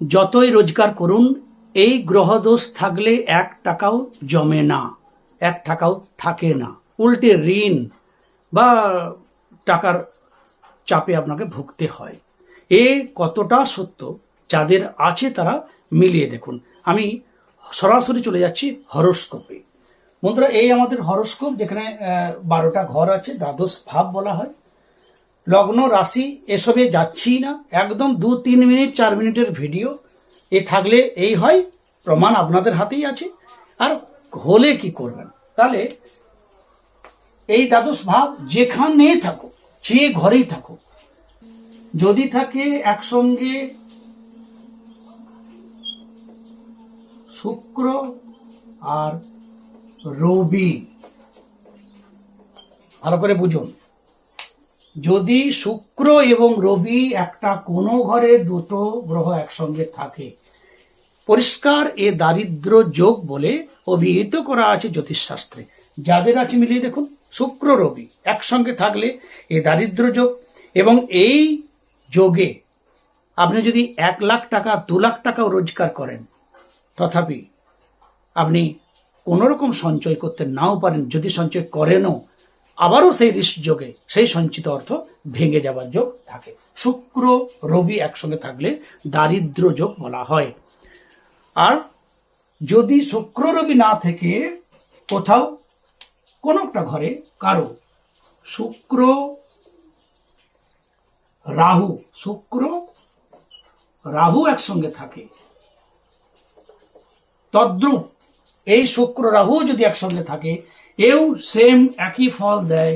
যতই রোজগার করুন, এই গ্রহদোষ থাকলে এক টাকাও জমে না, এক টাকাও থাকে না। উল্টে ঋণ বা টাকার চাপে আপনাকে ভুগতে হয়। এ কতটা সত্য, যাদের আছে তারা মিলিয়ে দেখুন। আমি সরাসরি চলে যাচ্ছি হরস্কোপে। বন্ধুরা, এই আমাদের হরস্কোপ যেখানে বারোটা ঘর আছে, দ্বাদশ ভাব বলা হয়। লগ্ন, রাশি, এসবে যাচ্ছি না। একদম দু, তিন মিনিট, চার মিনিটের ভিডিও। এ থাকলে এই হয়, প্রমাণ আপনাদের হাতেই আছে। আর হলে কি করবেন? তাহলে এই দ্বাদশ ভাব যেখানে থাকুক, যে ঘরেই থাকুক, যদি থাকে একসঙ্গে শুক্র আর রবি। ভালো করে বুঝুন। যদি শুক্র এবং রবি একটা কোনো ঘরে দুটো গ্রহ একসঙ্গে থাকে। পরিষ্কার এ দারিদ্র যোগ বলে অভিহিত করা আছে জ্যোতিষশাস্ত্রে। যাদের আছে মিলিয়ে দেখুন, শুক্র, রবি একসঙ্গে থাকলে এ দারিদ্র যোগ এবং এই যোগে আপনি যদি এক লাখ টাকা, দু লাখ টাকাও রোজগার করেন, তথাপি আপনি কোনো রকম সঞ্চয় করতে নাও পারেন, যদি সঞ্চয় করেনও আবারও সেই যোগে, সেই সঞ্চিত অর্থ ভেঙে যাবার যোগ থাকে। শুক্র, রবি একসঙ্গে থাকলে দারিদ্র যোগ বলা হয়। আর যদি শুক্র, রবি না থেকে কোথাও কোনো একটা ঘরে কারও শুক্র, রাহু শুক্র, রাহু একসঙ্গে থাকে, তদ্রুপ এই শুক্র রাহু যদি একসঙ্গে থাকে এও সেম একই ফল দেয়।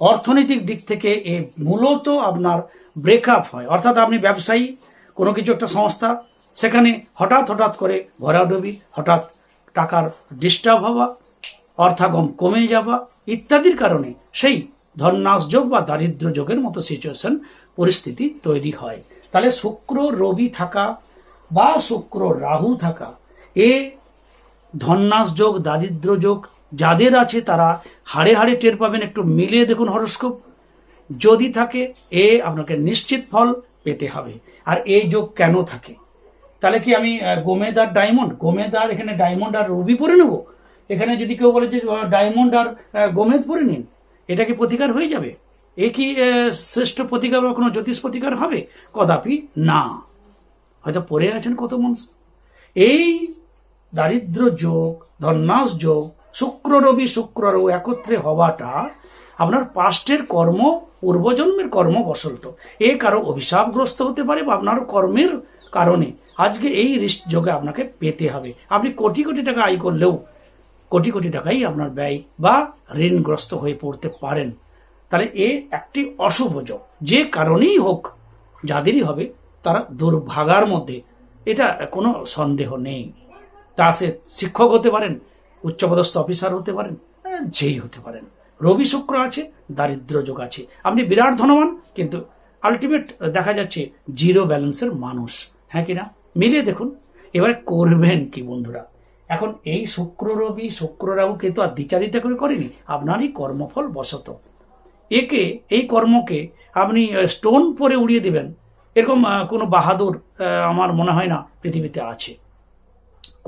অর্থনৈতিক দিক থেকে এ মূলত আপনার ব্রেকআপ হয়। অর্থাৎ আপনি ব্যবসায়ী, কোনো কিছু একটা সংস্থা, সেখানে হঠাৎ হঠাৎ করে ভরাডুবি, হঠাৎ টাকার ডিস্টার্ব হওয়া, অর্থাগম কমে যাওয়া ইত্যাদির কারণে সেই ধন্যাস যোগ বা দারিদ্র যোগের মতো সিচুয়েশন পরিস্থিতি তৈরি হয়। তাহলে শুক্র, রবি থাকা বা শুক্র, রাহু থাকা, এ ধন্যাস যোগ দারিদ্র যোগ যাদের আছে তারা হাড়ে হাড়ে টের পাবেন, একটু মিলিয়ে দেখুন হরস্কোপ। যদি থাকে, এ আপনাকে নিশ্চিত ফল পেতে হবে। আর এই যোগ কেন থাকে? তাহলে কি আমি গোমেদার ডায়মন্ড? গোমেদার এখানে ডায়মন্ড আর রুবি পরে নেব? এখানে যদি কেউ বলে যে ডায়মন্ড আর গোমেদ পরে নিন, এটা কি প্রতিকার হয়ে যাবে? এ কি শ্রেষ্ঠ প্রতিকার বা কোনো জ্যোতিষ প্রতিকার হবে? কদাপি না। হয়তো পড়ে আছেন কত মানুষ। এই দারিদ্র যোগ, ধন্যাস যোগ শুক্র রবি শুক্র রবি একত্রে হওয়াটা আপনার পাস্টের কর্ম, পূর্বজন্মের কর্ম বসলত এ কারও অভিশাপগ্রস্ত হতে পারে বা আপনার কর্মের কারণে। আজকে এই রিস্ক যোগে আপনাকে পেতে হবে। আপনি কোটি কোটি টাকা আয় করলেও কোটি কোটি টাকাই আপনার ব্যয় বা ঋণগ্রস্ত হয়ে পড়তে পারেন। তাহলে এ একটি অশুভ যোগ। যে কারণেই হোক, যাদেরই হবে, তারা দুর্ভাগার মধ্যে। এটা কোনো সন্দেহ নেই। তা সে শিক্ষক হতে পারেন উচ্চপদস্থ অফিসার হতে পারেন যেই হতে পারেন। রবি শুক্র আছে দারিদ্র যোগ আছে। আপনি বিরাট ধনবান, কিন্তু আলটিমেট দেখা যাচ্ছে জিরো ব্যালেন্সের মানুষ হ্যাঁ কিনা? মিলিয়ে দেখুন, এবারে করবেন কি বন্ধুরা? এখন এই শুক্র রবি, শুক্র রাহু কিন্তু আর দ্বিচারিতা করে করেনি, আপনারই কর্মফল বশত। একে, এই কর্মকে আপনি স্টোন পরে উড়িয়ে দিবেন। এরকম কোনো বাহাদুর আমার মনে হয় না পৃথিবীতে আছে।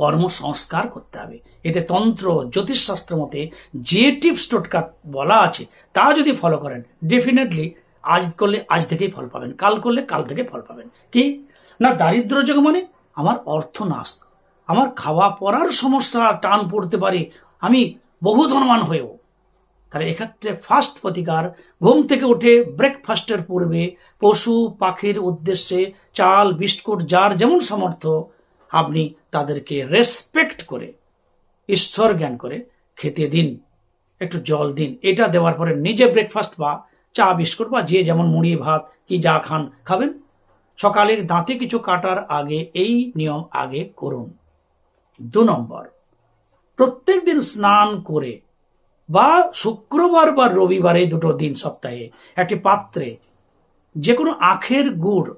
কর্ম সংস্কার করতে হবে। এতে তন্ত্র, জ্যোতিষশাস্ত্র মতে যে টিপস টোটকা বলা আছে, তা যদি ফলো করেন ডেফিনেটলি আজ করলে আজ থেকেই ফল পাবেন, কাল করলে কাল থেকে ফল পাবেন। কি? না, দারিদ্র যোগ মানে আমার অর্থ নাশ, আমার খাওয়া পড়ার সমস্যা টান পড়তে পারে, আমি বহু ধনবান হয়েও। তাহলে এক্ষেত্রে ফার্স্ট প্রতিকার, ঘুম থেকে উঠে ব্রেকফাস্টের পূর্বে পশু, পাখির উদ্দেশ্যে চাল, বিস্কুট, যার যেমন সামর্থ্য, আপনি তাদেরকে রেসপেক্ট করে, ঈশ্বর জ্ঞান করে খেতে দিন, একটু জল দিন। এটা দেওয়ার পরে নিজে ব্রেকফাস্ট বা চা, বিস্কুট বা যে যেমন মুড়ি, ভাত কি যা খান, খাবেন। সকালের দাঁতে কিছু কাটার আগে এই নিয়ম আগে করুন। দু নম্বর, প্রত্যেক দিন স্নান করে বা শুক্রবার বা রবিবারে দুটো দিন সপ্তাহে একটি পাত্রে যে কোনো আখের গুড়,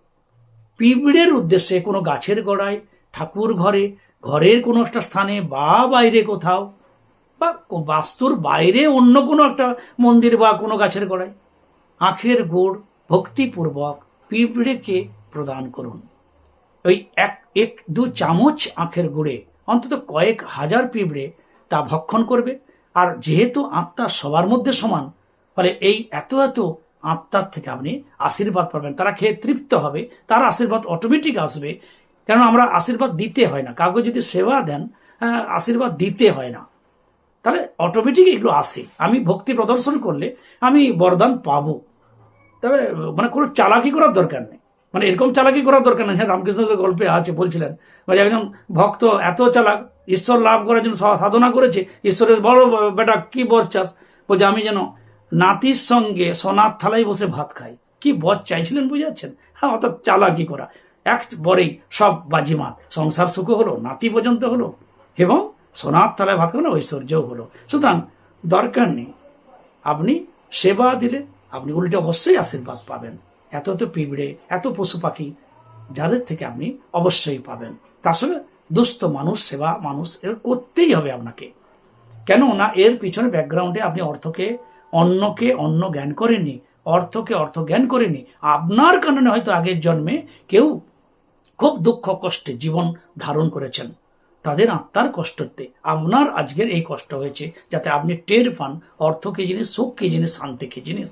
পিঁপড়ের উদ্দেশ্যে কোনো গাছের গোড়ায় ঠাকুর ঘরে, ঘরের কোনো একটা স্থানে বা বাইরে কোথাও, বা বাস্তুর বাইরে অন্য কোনো একটা মন্দির বা কোনো গাছের গোড়ায়। আখের গুড় ভক্তিপূর্বক পিঁপড়েকে প্রদান করুন। ওই এক এক, দু চামচ আখের গুড়ে অন্তত কয়েক হাজার পিঁপড়ে তা ভক্ষণ করবে। আর যেহেতু আত্মা সবার মধ্যে সমান, ফলে এই এত এত আত্মার থেকে আপনি আশীর্বাদ পাবেন। তারা খেয়ে তৃপ্ত হবে, তার আশীর্বাদ অটোমেটিক আসবে। কেন আমরা আশীর্বাদ দিতে হয় না। কাউকে যদি সেবা দেন হ্যাঁ, আশীর্বাদ দিতে হয় না। তাহলে অটোমেটিক এগুলো আসে। আমি ভক্তি প্রদর্শন করলে আমি বরদান পাবো। তবে মানে কোনো চালাকি করার দরকার নেই। মানে এরকম চালাকি করার দরকার নেই। হ্যাঁ রামকৃষ্ণদেবের গল্পে আছে বলছিলেন মানে একজন ভক্ত এত চালাক ঈশ্বর লাভ করার জন্য সাধনা করেছে ঈশ্বরের বড় বেটা কি বর চাস? বলছে আমি যেন নাতির সঙ্গে সোনার থালায় বসে ভাত খাই। কি বর চাইছিলেন বুঝাচ্ছেন হ্যাঁ অর্থাৎ চালাকি করা। এক বরেই সব বাজিমাত। সংসার সুখ হলো, নাতি পর্যন্ত হলো, এবং সোনার থালায় ভাত খাবেন ঐশ্বর্যও হলো। সুতরাং দরকার নেই। আপনি সেবা দিলে আপনি উল্টে অবশ্যই আশীর্বাদ পাবেন। এত এত পিঁপড়ে, এত পশু পাখি, যাদের থেকে আপনি অবশ্যই পাবেন। তার সঙ্গে দুস্থ মানুষ, সেবা মানুষ, এর করতেই হবে আপনাকে। কেন না এর পিছনে ব্যাকগ্রাউন্ডে আপনি অর্থকে, অন্যকে অন্য জ্ঞান করেননি, অর্থকে অর্থ জ্ঞান করেনি আপনার কারণে হয়তো আগের জন্মে কেউ খুব দুঃখ কষ্টে জীবন ধারণ করেছেন। তাদের আত্মার কষ্টতে আপনার আজকের এই কষ্ট হয়েছে, যাতে আপনি টের পান অর্থ কি জিনিস, সুখ কি জিনিস, শান্তি কি জিনিস।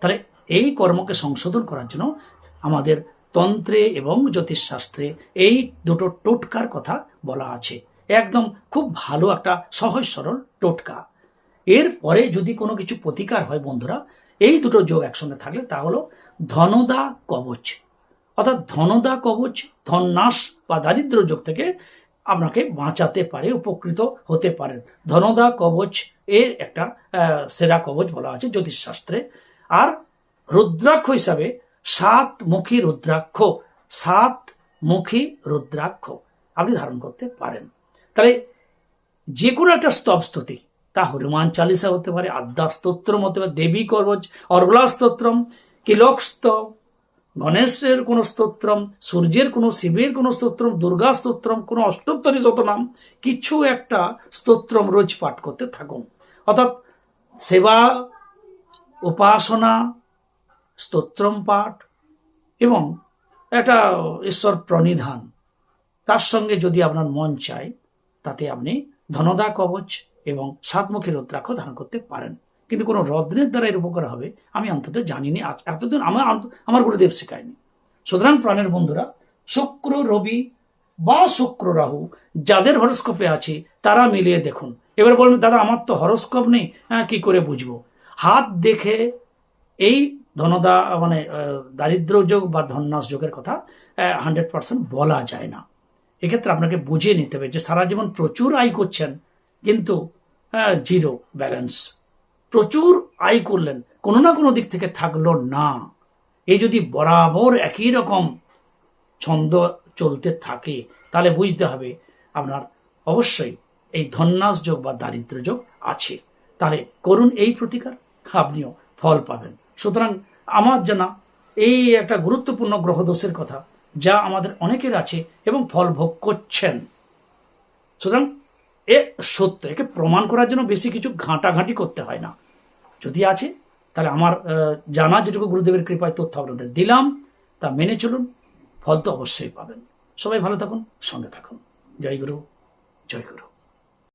তাহলে এই কর্মকে সংশোধন করার জন্য আমাদের তন্ত্রে এবং জ্যোতিষশাস্ত্রে এই দুটো টোটকার কথা বলা আছে। একদম খুব ভালো একটা সহজ সরল টোটকা। এরপরে যদি কোনো কিছু প্রতিকার হয় বন্ধুরা, এই দুটো যোগ একসঙ্গে থাকলে তা হলো ধনদা কবচ। অর্থাৎ ধনদা কবচ, ধননাশ বা দারিদ্র যোগ থেকে আপনাকে বাঁচাতে পারে, উপকৃত হতে পারেন ধনদা কবচ এর একটা সেরা কবচ বলা আছে জ্যোতিষশাস্ত্রে। আর রুদ্রাক্ষ হিসাবে সাত মুখী রুদ্রাক্ষ সাত মুখী রুদ্রাক্ষ আপনি ধারণ করতে পারেন। তাহলে যে কোনো একটা স্তব স্তুতি, তা হনুমান চালিসা হতে পারে, আদ্যা স্তোত্রম হতে পারে, দেবী কবচ অর্গলা স্তোত্রম কিলক স্তব গণেশের কোনো স্তোত্রম, সূর্যের কোনো শিবের কোনো স্তোত্রম, দুর্গা স্তোত্রম, কোনো অষ্টোত্তরী যত নাম, কিছু একটা স্তোত্রম রোজ পাঠ করতে থাকুন। অর্থাৎ সেবা, উপাসনা, স্তোত্রম পাঠ এবং একটা ঈশ্বর প্রণিধান, তার সঙ্গে যদি আপনার মন চায়, তাতে আপনি ধনদা কবচ এবং সাতমুখী রুদ্রাক্ষ ধারণ করতে পারেন। কিন্তু কোনো রত্নের দ্বারা এর উপকার হবে আমি অন্তত জানিনি। এতদিন আমার আমার গুরুদেব শেখায়নি। সুতরাং প্রাণের বন্ধুরা শুক্র রবি বা শুক্র রাহু যাদের হরস্কোপে আছে তারা মিলিয়ে দেখুন। এবার বলবেন দাদা আমার তো হরস্কোপ নেই হ্যাঁ, কি করে বুঝব? হাত দেখে এই ধনদা মানে দারিদ্র যোগ বা ধন্যাস যোগের কথা হান্ড্রেড পার্সেন্ট বলা যায় না। এক্ষেত্রে আপনাকে বুঝিয়ে নিতে হবে যে সারা জীবন প্রচুর আয় করছেন কিন্তু জিরো ব্যালেন্স প্রচুর আয় করলেন। কোনো না কোনো দিক থেকে থাকল না। এই যদি বরাবর একই রকম ছন্দ চলতে থাকে, তাহলে বুঝতে হবে আপনার অবশ্যই এই ধন্যাস যোগ বা দারিদ্র যোগ আছে। তাহলে করুন এই প্রতিকার, আপনিও ফল পাবেন। সুতরাং আমার জানা এই একটা গুরুত্বপূর্ণ গ্রহদোষের কথা, যা আমাদের অনেকের আছে এবং ফল ভোগ করছেন। সুতরাং এ সত্য, একে প্রমাণ করার জন্য বেশি কিছু ঘাঁটাঘাঁটি করতে হয় না। যদি আছে, তাহলে আমার জানা যেটুকু গুরুদেবের কৃপায় তথ্য আপনাদের দিলাম, তা মেনে চলুন, ফল তো অবশ্যই পাবেন। সবাই ভালো থাকুন, সঙ্গে থাকুন। জয় গুরু জয় গুরু।